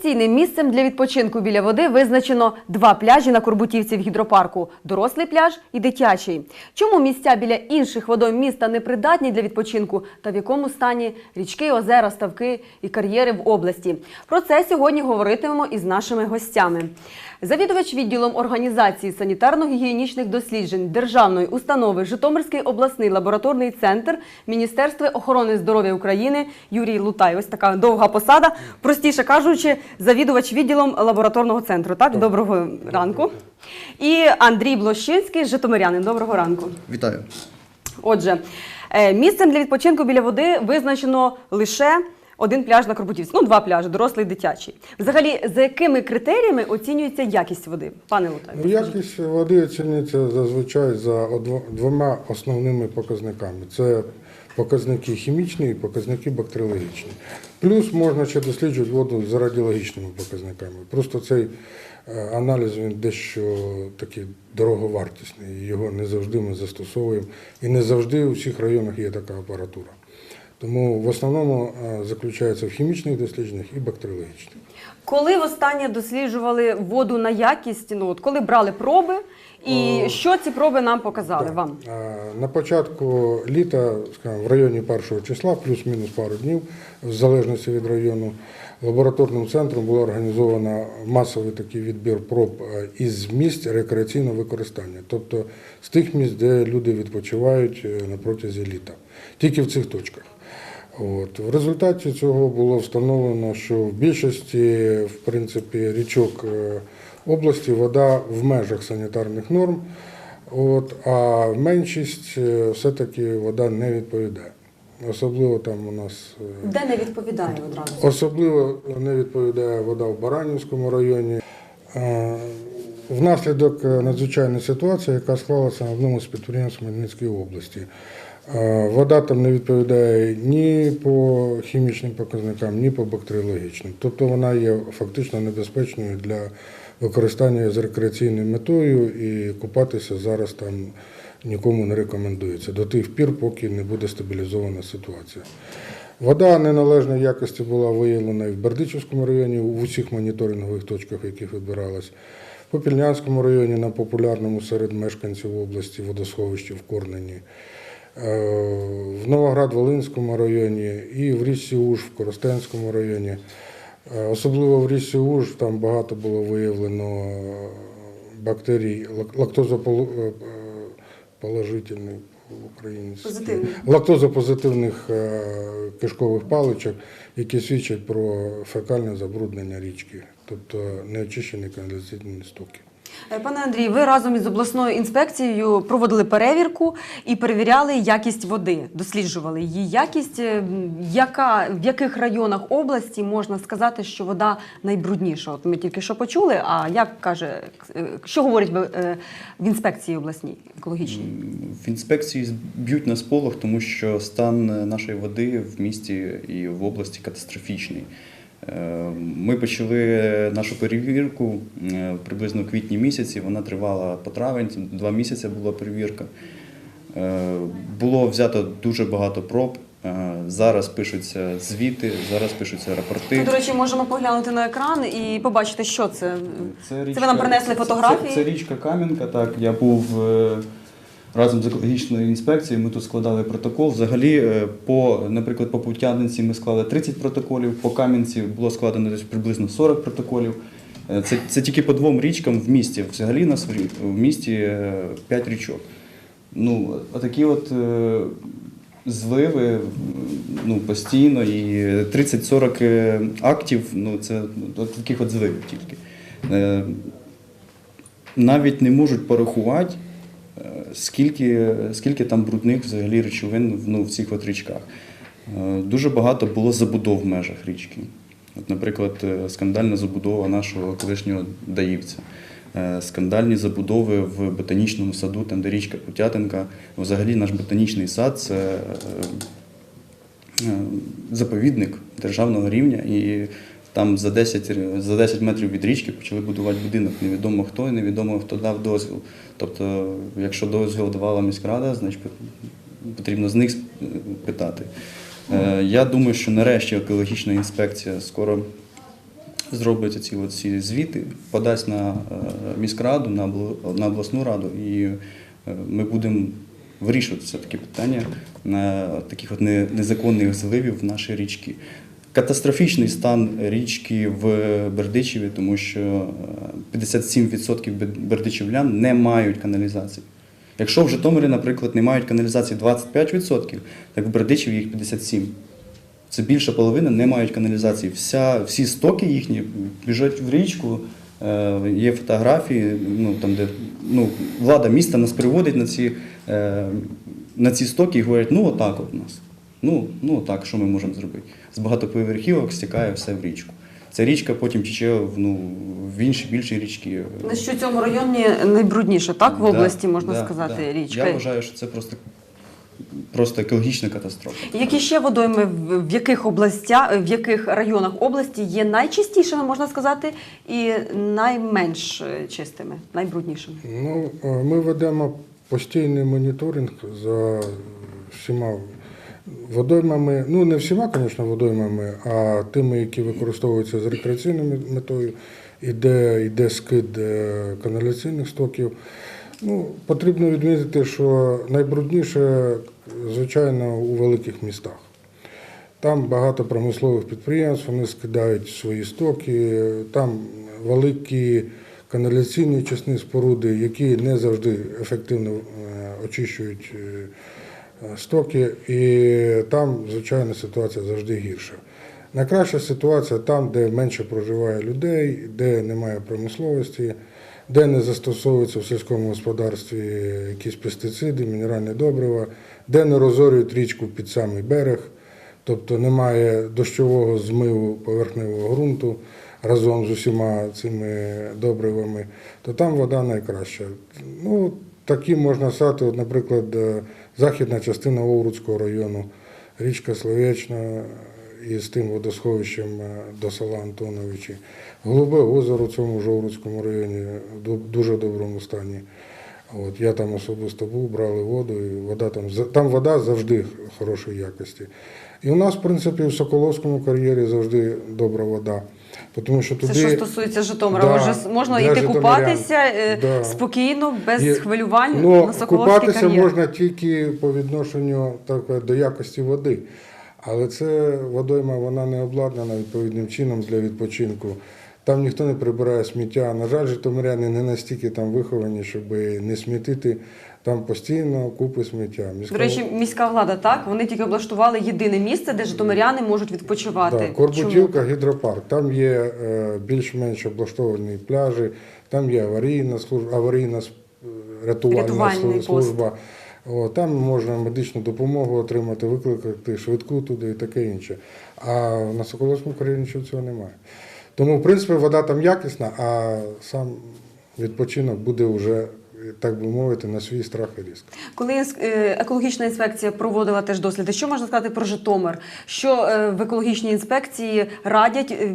Офіційним місцем для відпочинку біля води визначено два пляжі на Корбутівці в гідропарку дорослий пляж і дитячий. Чому місця біля інших водойм міста не придатні для відпочинку та в якому стані річки, озера, ставки і кар'єри в області? Про це сьогодні говоритимемо із нашими гостями. Завідувач відділом організації санітарно-гігієнічних досліджень державної установи Житомирський обласний лабораторний центр Міністерства охорони здоров'я України Юрій Лутай. Ось така довга посада. Простіше кажучи, завідувач відділом лабораторного центру. Так, доброго ранку. І Андрій Блощинський, Житомирянин. Доброго ранку. Вітаю. Отже, е, місцем для відпочинку біля води визначено лише один пляж на Корбутівці. Ну, два пляжі, дорослий і дитячий. Взагалі, за якими критеріями оцінюється якість води? Пане Лутай. Ну, Якість води оцінюється зазвичай за двома основними показниками: це показники хімічні і показники бактеріологічні. Плюс можна ще досліджувати воду за радіологічними показниками. Просто цей е, аналіз він дещо такий дороговартісний. Його не завжди ми застосовуємо. І не завжди у всіх районах є така апаратура. Тому в основному заключаються заключається в хімічних дослідженнях і бактеріологічних. Коли востаннє досліджували воду на якість, ну от коли брали проби, і що ці проби нам показали Так. вам? Е, На початку літа, скажімо, в районі першого числа, плюс-мінус пару днів, в залежності від району, лабораторним центром було організовано масовий такий відбір проб е, із місць рекреаційного використання, тобто з тих місць, де люди відпочивають е, на протязі літа, тільки в цих точках. От. В результаті цього було встановлено, що в більшості в принципі, річок е, області вода в межах санітарних норм, от, а меншість все-таки вода не відповідає. Особливо там у нас е, Де не відповідає одразу? Особливо не відповідає вода в Баранівському районі. Е, Внаслідок е, надзвичайної ситуації, яка склалася на одному з підприємств Хмельницької області. Вода там не відповідає ні по хімічним показникам, ні по бактеріологічним. Тобто вона є фактично небезпечною для використання з рекреаційною метою і купатися зараз там нікому не рекомендується до тих пір, поки не буде стабілізована ситуація. Вода неналежної якості була виявлена і в Бердичівському районі, в усіх моніторингових точках, в яких вибиралась. В Попільнянському районі на популярному серед мешканців області водосховищі в Корнені, е, в Новоград-Волинському районі і в річці Уж в Коростенському районі. Е, Особливо в річці Уж там багато було виявлено бактерій лак- лактозоположительних в Україні. Позитивних. Лактозопозитивних е, кишкових паличок, які свідчать про фекальне забруднення річки, тобто неочищені каналізаційні стоки. Е, Пане Андрій, ви разом із обласною інспекцією проводили перевірку і перевіряли якість води, досліджували її якість. Е, Яка в яких районах області можна сказати, що вода найбрудніша? От ми тільки що почули. А як каже, е, що говорять е, в інспекції обласній екологічній? В інспекції б'ють на сполох, тому що стан нашої води в місті і в області катастрофічний. Е, Ми почали нашу перевірку е, приблизно в квітні місяці. Вона тривала по травень, два місяці була перевірка. Е, Було взято дуже багато проб. Зараз пишуться звіти, зараз пишуться рапорти. Ми, до речі, можемо поглянути на екран і побачити, що це. Це, ви нам принесли фотографії? Це, це річка Кам'янка. Так, я був разом з екологічною інспекцією. Ми тут складали протокол. Взагалі, е, по, наприклад, по Путянинці ми склали 30 протоколів, по Кам'янці було складено десь приблизно 40 протоколів. Е, Це, це тільки по двом річкам в місті. Взагалі нас в місті 5 річок. Ну, отакі от е, зливи ну, постійно і 30-40 е, актів, ну це от таких от зливів тільки. Е, Навіть не можуть порахувати, е, скільки, скільки там брудних взагалі речовин ну, в цих от річках. Е, Дуже багато було забудов в межах річки. От, наприклад, е, скандальна забудова нашого колишнього Даївця. Е, Скандальні забудови в ботанічному саду, там де річка Путятинка. Взагалі наш ботанічний сад це заповідник державного рівня. І там за 10, за 10 метрів від річки почали будувати будинок. Невідомо хто і невідомо хто дав дозвіл. Тобто, якщо дозвіл давала міськрада, значить потрібно з них питати. Е, Я думаю, що нарешті екологічна інспекція скоро зробить ці ці звіти, подасть на е, міськраду, на, обласну раду, і е, ми будемо вирішувати все таки питання на таких от незаконних зливів в наші річки. Катастрофічний стан річки в Бердичеві, тому що е, 57% бер- бердичівлян не мають каналізації. Якщо в Житомирі, наприклад, не мають каналізації 25%, так в Бердичеві їх 57%. Це більша половина не мають каналізації. Вся, всі стоки їхні біжать в річку. Е, є фотографії, ну, там, де ну, влада міста нас приводить на ці, е, на ці стоки і говорять, ну отак от у нас. Ну, ну отак, що ми можемо зробити? З багатоповерхівок стікає все в річку. Ця річка потім тече в, ну, в інші більші річки. На що в цьому районі найбрудніше, так? В Да, області, можна да, сказати, да. річка. Я вважаю, що це просто, просто екологічна катастрофа. Які ще водойми в в яких областях, в яких районах області є найчистішими, можна сказати, і найменш чистими, найбруднішими? Ну, е, ми ведемо постійний моніторинг за всіма водоймами, ну не всіма, звісно, водоймами, а тими, які використовуються з рекреаційною метою, і де йде скид е, каналізаційних стоків. Ну, потрібно відмітити, що найбрудніше, звичайно, у великих містах. Там багато промислових підприємств, вони скидають свої стоки, там великі каналізаційні очисні споруди, які не завжди ефективно е, очищують е, стоки, і там, звичайно, ситуація завжди гірша. Найкраща ситуація там, де менше проживає людей, де немає промисловості, де не застосовуються в сільському господарстві якісь пестициди, мінеральне добрива, де не розорюють річку під самий берег. Тобто немає дощового змиву поверхневого ґрунту разом з усіма цими добривами, то там вода найкраща. Ну, такі можна сказати, от, наприклад, е, західна частина Овруцького району, річка Словечна із тим водосховищем е, до села Антоновичі. Голубе озеро в цьому Жовруцькому районі в дуже доброму стані. От, я там особисто був, брали воду, і вода там, там вода завжди хорошої якості. І у нас, в принципі, в Соколовському кар'єрі завжди добра вода. Тому що туди Це що стосується Житомира. Да, Може, можна йти купатися е, Да. спокійно, без І- хвилювань Ну, на Соколовський купатися кар'єр. можна тільки по відношенню так, до якості води. Але це водойма вона не обладнана відповідним чином для відпочинку. Там ніхто не прибирає сміття. На жаль, житомиряни не настільки там виховані, щоб не смітити. Там постійно купи сміття. Міська- До речі, міська влада так. Вони тільки облаштували єдине місце, де житомиряни можуть відпочивати. Да, Корбутівка, гідропарк. Там є е, більш-менш облаштовані пляжі, там є аварійна служба, аварійна е, рятувальна Рятувальний пост. служба. О, там можна медичну допомогу отримати, викликати швидку туди і таке інше. А на Соколовському нічого цього немає. Тому, в принципі, вода там якісна, а сам відпочинок буде вже, так би мовити, на свій страх і ризик. Коли е, екологічна інспекція проводила теж досліди, що можна сказати про Житомир? Що е, в екологічній інспекції радять, е,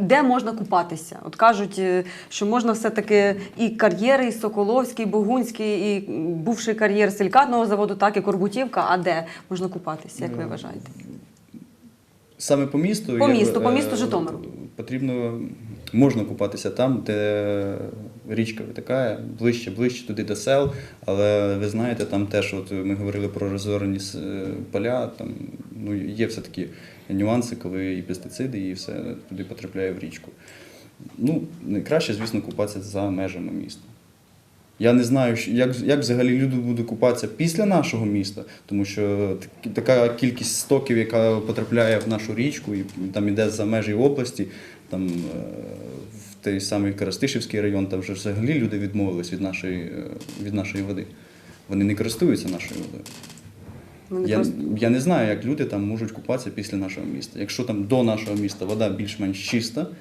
де можна купатися? От кажуть, що можна все-таки і кар'єри, і Соколовський, і Богунський, і бувший кар'єр силікатного заводу, так і Корбутівка. А де можна купатися, як ви вважаєте? Саме по місту? По я- місту, по місту Житомиру. Потрібно, можна купатися там, де річка витикає, ближче, ближче туди до сел. Але ви знаєте, там теж от ми говорили про розорені е, поля, там ну, є все такі нюанси, коли і пестициди, і все туди потрапляє в річку. Ну, найкраще, звісно, купатися за межами міста. Я не знаю, як, як взагалі люди будуть купатися після нашого міста, тому що так- така кількість стоків, яка потрапляє в нашу річку, і там іде за межі області, там е, в той самий Коростишівський район, там вже взагалі люди відмовились від нашої, е, від нашої води. Вони не користуються нашою водою. Вони Я, просто- я не знаю, як люди там можуть купатися після нашого міста. Якщо там до нашого міста вода більш-менш чиста, ну,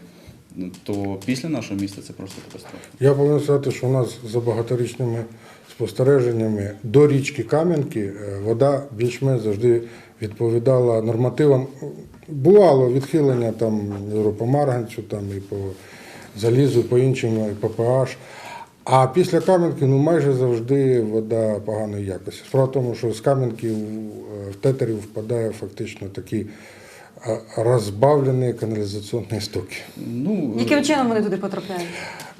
то після нашого міста це просто катастрофа. Я повинен сказати, що у нас за багаторічними спостереженнями до річки Кам'янки е, вода більш-менш завжди відповідала нормативам. Бувало відхилення там марганцю, там і по залізу, по іншим, і по pH. А після Кам'янки ну, майже завжди вода поганої якості. Справа в тому, що з Кам'янки в- в тетерів впадає фактично такі е, розбавлені каналізаційні стоки. Ну, Яким чином вони туди потрапляють?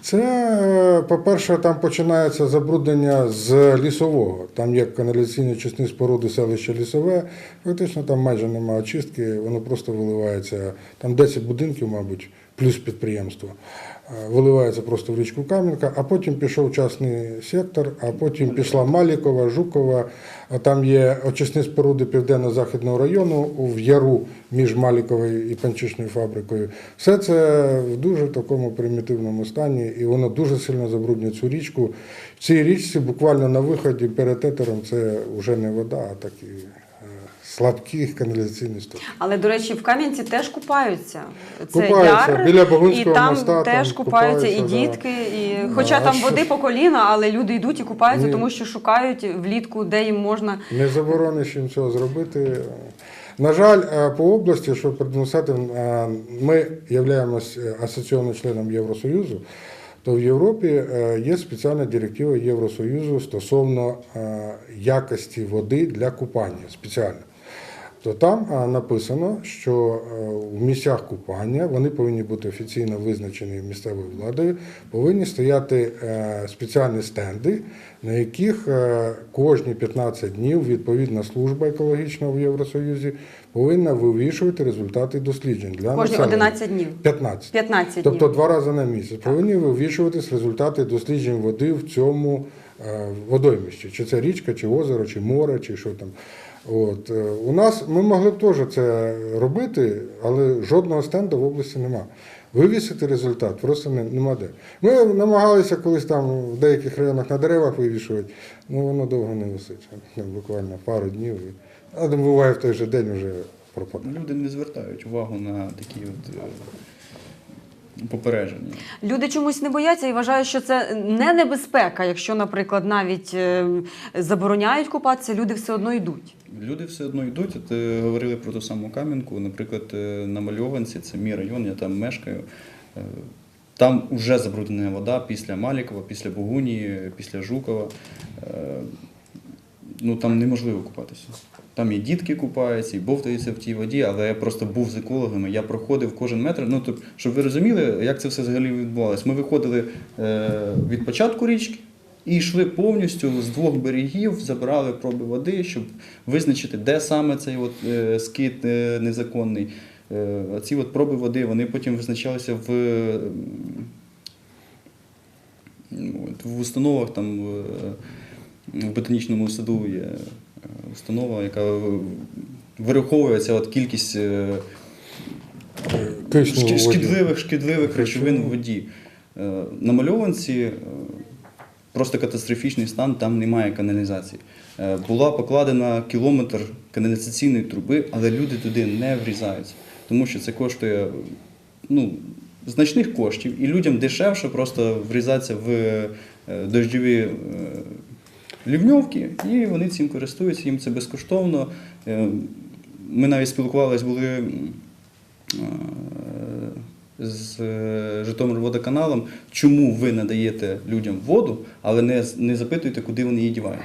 Це, е, по-перше, там починається забруднення з лісового. Там є каналізаційні чисні споруди селища лісове. Фактично там майже немає очистки, воно просто виливається. Там 10 будинків, мабуть, плюс підприємство. Е, Виливається просто в річку Кам'янка, а потім пішов частний сектор, а потім пішла Малікова, Жукова. Там є очисні споруди Південно-Західного району в Яру між Маліковою і панчишною фабрикою. Все це в дуже такому примітивному стані, і воно дуже сильно забруднює цю річку. В цій річці буквально на виході перед тетером це вже не вода, а такі слабкі каналізаційні стоки. Але, до речі, в Кам'янці теж купаються. Це Купаються. яр, Біля Богунського і там моста теж там купаються і купаються, да. дітки. І... Хоча а там що води по коліна, але люди йдуть і купаються, Ні. тому що шукають влітку, де їм можна. Не заборониш їм цього зробити. На жаль, е, по області, щоб продемонструвати, е, ми являємось е, асоційним членом Євросоюзу, то в Європі є спеціальна директива Євросоюзу стосовно якості води для купання спеціально. То там написано, що е, в місцях купання вони повинні бути офіційно визначені місцевою владою, повинні стояти е, спеціальні стенди, на яких е, кожні 15 днів відповідна служба екологічна в Євросоюзі повинна вивішувати результати досліджень для Кожні населення. 11 днів. 15. 15 Тобто днів. два рази на місяць повинні вивішуватись результати досліджень води в цьому водоймищі. Чи це річка, чи озеро, чи море, чи що там. От. е, У нас ми могли б теж це робити, але жодного стенду в області нема. Вивісити результат просто не, нема де. Ми намагалися колись там в деяких районах на деревах вивішувати, ну воно довго не висить. Буквально пару днів. А буває в той же день вже пропадає. люди не звертають увагу на такі от попередження. Люди чомусь не бояться і вважають, що це не небезпека. Якщо, наприклад, навіть е, забороняють купатися, люди все одно йдуть. Люди все одно йдуть. От е, говорили про ту саму Кам'янку. Наприклад, е, на Мальованці, це мій район, я там мешкаю. Там вже забруднена вода після Малікова, після Бугунії, після Жукова. Ну там неможливо купатися. Там і дітки купаються, і бовтаються в тій воді, але я просто був з екологами, я проходив кожен метр. Ну, тобто, щоб ви розуміли, як це все взагалі відбувалося. Ми виходили е, від початку річки і йшли повністю з двох берегів, забирали проби води, щоб визначити, де саме цей от, е, скид е, незаконний. Ці от проби води вони потім визначалися в, в установах там. в ботанічному саду є установа, яка вираховується от кількість е, Кисню у шкі- воді. шкідливих, шкідливих речовин в воді. Е, На мальованці е, просто катастрофічний стан, там немає каналізації. Була покладена кілометр каналізаційної труби, але люди туди не врізаються, тому що це коштує ну, значних коштів, і людям дешевше просто врізатися в дощові лівньовки, і вони цим користуються, їм це безкоштовно. Е, Ми навіть спілкувалися були е, з е, Житомирводоканалом, чому ви надаєте людям воду, але не, не запитуєте, куди вони її дівають.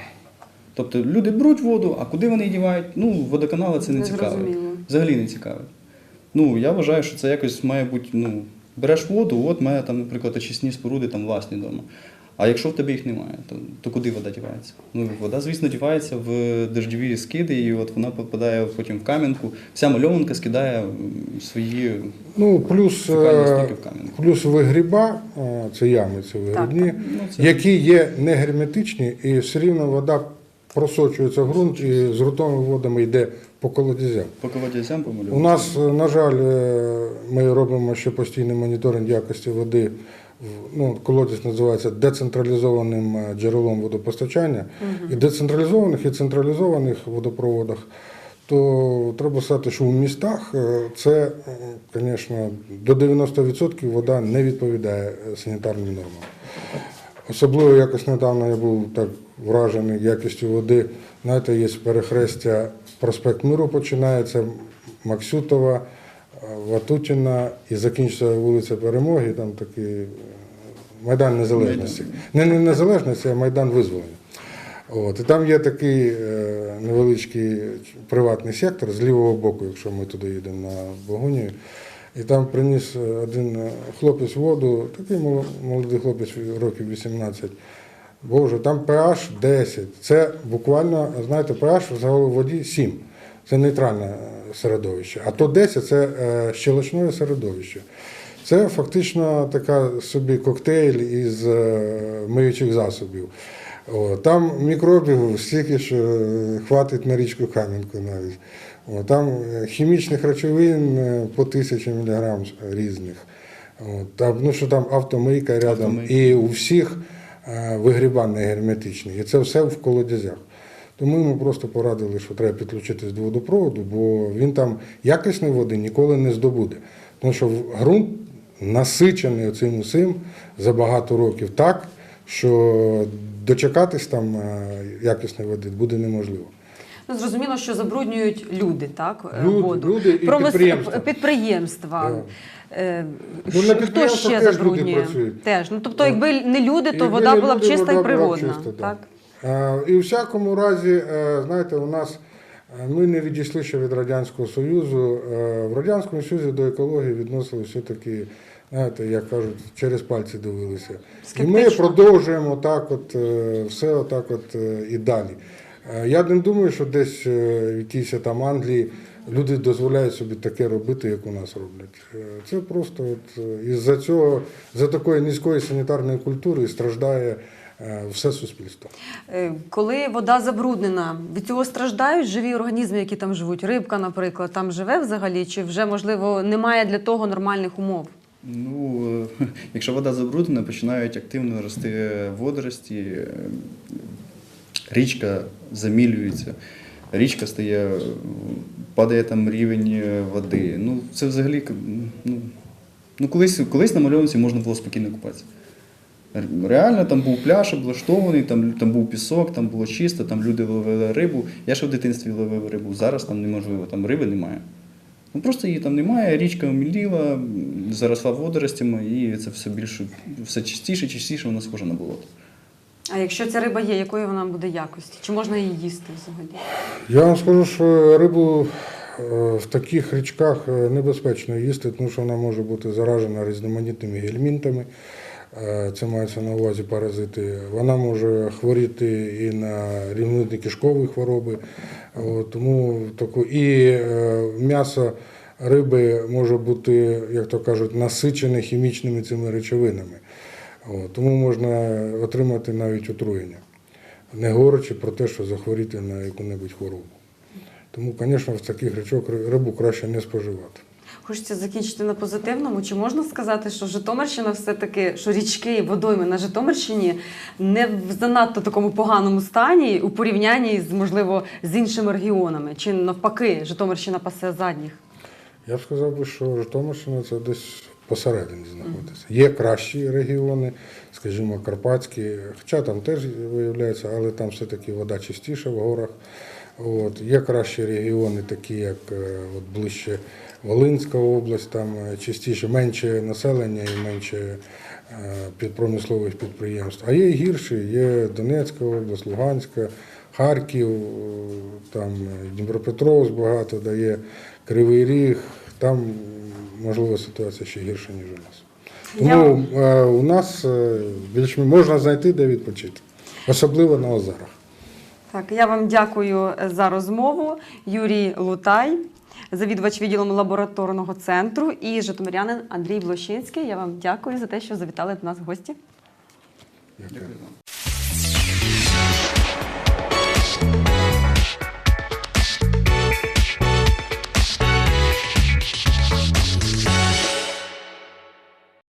Тобто люди беруть воду, а куди вони її дівають, ну, водоканали це не цікавить. Взагалі не цікавить. Ну, я вважаю, що це якось має бути, ну, береш воду, от має там, наприклад, очисні споруди там власні вдома. А якщо в тебе їх немає, то, то куди вода дівається? Ну, вода, звісно, дівається в дождьові скиди, і от вона попадає потім в кам'янку. Вся мальованка скидає свої Ну, плюс, е, стоки в кам'янку. плюс вигріба, е, це ями, це вигрібні, Ну, це- які є не герметичні, і все рівно вода просочується в ґрунт і з ґрунтовими водами йде по колодязям. По колодязям У нас, е, на жаль, е, ми робимо ще постійний моніторинг якості води. Ну, колодязь називається децентралізованим е, джерелом водопостачання. І децентралізованих, і централізованих водопроводах. То треба сказати, що в містах е, це, е, звісно, до 90% вода не відповідає е, санітарним нормам. Особливо якось недавно я був так вражений якістю води. Знаєте, є перехрестя проспект Миру починається, Максютова, е, Ватутіна і закінчується вулиця Перемоги, там такий е, Майдан Незалежності. Не, не Незалежності, а Майдан Визволення. От, і там є такий е, невеличкий приватний сектор з лівого боку, якщо ми туди їдемо на Богунію. І там приніс е, один хлопець воду, такий молодий хлопець років 18. Боже, там pH 10. Це буквально, знаєте, pH в воді 7. Це нейтральне е, середовище. А то 10 це щелочне середовище. Це фактично така собі коктейль із е, миючих засобів. О, там мікробів стільки, що е, хватить на річку Кам'янку навіть. О, там е, хімічних речовин по тисячі міліграм різних. О, там, ну, що там автомийка рядом, Автомийка. і у всіх е, вигрібан герметичний. І це все в колодязях. Тому ми просто порадили, що треба підключитись до водопроводу, бо він там якісної води ніколи не здобуде. Тому що ґрунт насичений цим усім за багато років так, що дочекатись там е, якісної води буде неможливо. Ну, зрозуміло, що забруднюють люди, так? е, Люди, воду. люди і Промис- підприємства. підприємства. Е, Ну, на Хто ще теж люди забруднює? працюють. Теж. Ну, тобто, якби не люди, то Якби вода була б чиста і природна. чиста, да. так? Е, І у всякому разі, е, знаєте, у нас е, ми не відійшли ще від Радянського Союзу. В Радянському Союзі до екології відносилися все-таки, знаєте, як кажуть, через пальці дивилися. І ми продовжуємо так, от, все отак от і далі. Я не думаю, що десь в якійсь там Англії люди дозволяють собі таке робити, як у нас роблять. Це просто от, із-за цього, за такої низької санітарної культури страждає все суспільство. Е, Коли вода забруднена, від цього страждають живі організми, які там живуть. Рибка, наприклад, там живе взагалі, чи вже можливо немає для того нормальних умов? Ну, е, якщо вода забруднена, починають активно рости водорості, е, річка замілюється, річка стає, е, падає там рівень е, води. Ну, це взагалі ну, ну, колись, колись на мальовниці можна було спокійно купатися. Реально там був пляж облаштований, там, там був пісок, там було чисто, там люди ловили рибу. Я ще в дитинстві ловив рибу. Зараз там неможливо, там риби немає. Ну просто її там немає, річка оміліла, заросла водоростями, і це все більше, все частіше, частіше вона схожа на болото. А якщо ця риба є, якої вона буде якості? Чи можна її їсти взагалі? Я вам скажу, що рибу е, в таких річках е, небезпечно їсти, тому що вона може бути заражена різноманітними гельмінтами. Е, Це мається на увазі паразити. Вона може хворіти і на рівнитні кишкові хвороби. Тому таку і е, м'ясо риби може бути, як то кажуть, насичене хімічними цими речовинами. Тому можна отримати навіть отруєння не говорячи про те, що захворіти на яку-небудь хворобу. Тому, звісно, в таких речок рибу краще не споживати. Хочеться закінчити на позитивному. Чи можна сказати, що Житомирщина все-таки, що річки і водойми на Житомирщині не в занадто такому поганому стані у порівнянні з, можливо, з іншими регіонами? Чи навпаки, Житомирщина пасе задніх? Я б сказав би, що Житомирщина це десь посередині знаходиться. Є кращі регіони, скажімо, Карпатські, хоча там теж виявляється, але там все-таки вода чистіша в горах. От. Є кращі регіони, такі як е, от ближче Волинська область, там е, чистіше, менше населення і менше е, під- промислових підприємств. А є і гірші, є Донецька область, Луганська, Харків, е, там Дніпропетровськ багато дає, Кривий Ріг, там можливо ситуація ще гірша, ніж у нас. Тому е, у нас більш можна знайти, де відпочити, особливо на озерах. Так, я вам дякую за розмову. Юрій Лутай, завідувач відділом лабораторного центру, і житомирянин Андрій Блощинський. Я вам дякую за те, що завітали до нас в гості. Дякую.